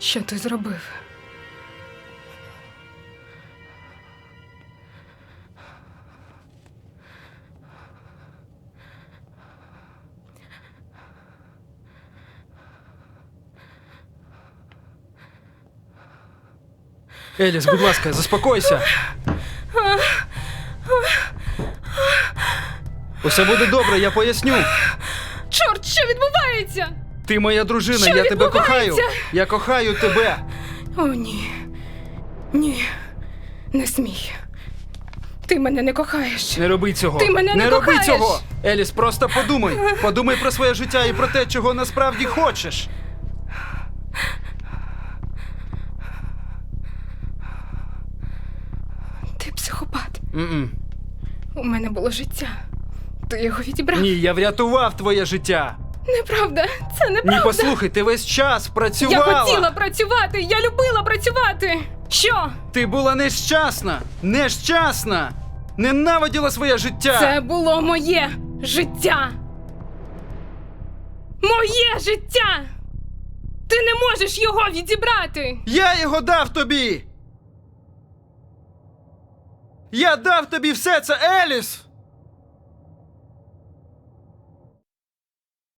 Що ти зробив? Еліс, будь ласка, заспокойся. Усе буде добре, я поясню. Чорт, що відбувається? Ти моя дружина, Що я тебе кохаю. відбувається? Я кохаю тебе. О, ні. Ні. Не смій. Ти мене не кохаєш. Не роби цього. Ти мене не роби кохаєш. цього. Еліс, просто подумай. Подумай про своє життя і про те, чого насправді хочеш. Ти психопат. М-м. У мене було життя. Ти його відібрав. Ні, я врятував твоє життя. Неправда, це Ні, неправда. послухай, ти весь час Я працювала. хотіла працювати, я любила працювати. Що? Ти була нещасна. Нещасна. Ненавиділа своє життя. Це було моє життя. Моє життя. Ти не можеш його відібрати. Я його дав тобі. Я дав тобі все це, Еліс.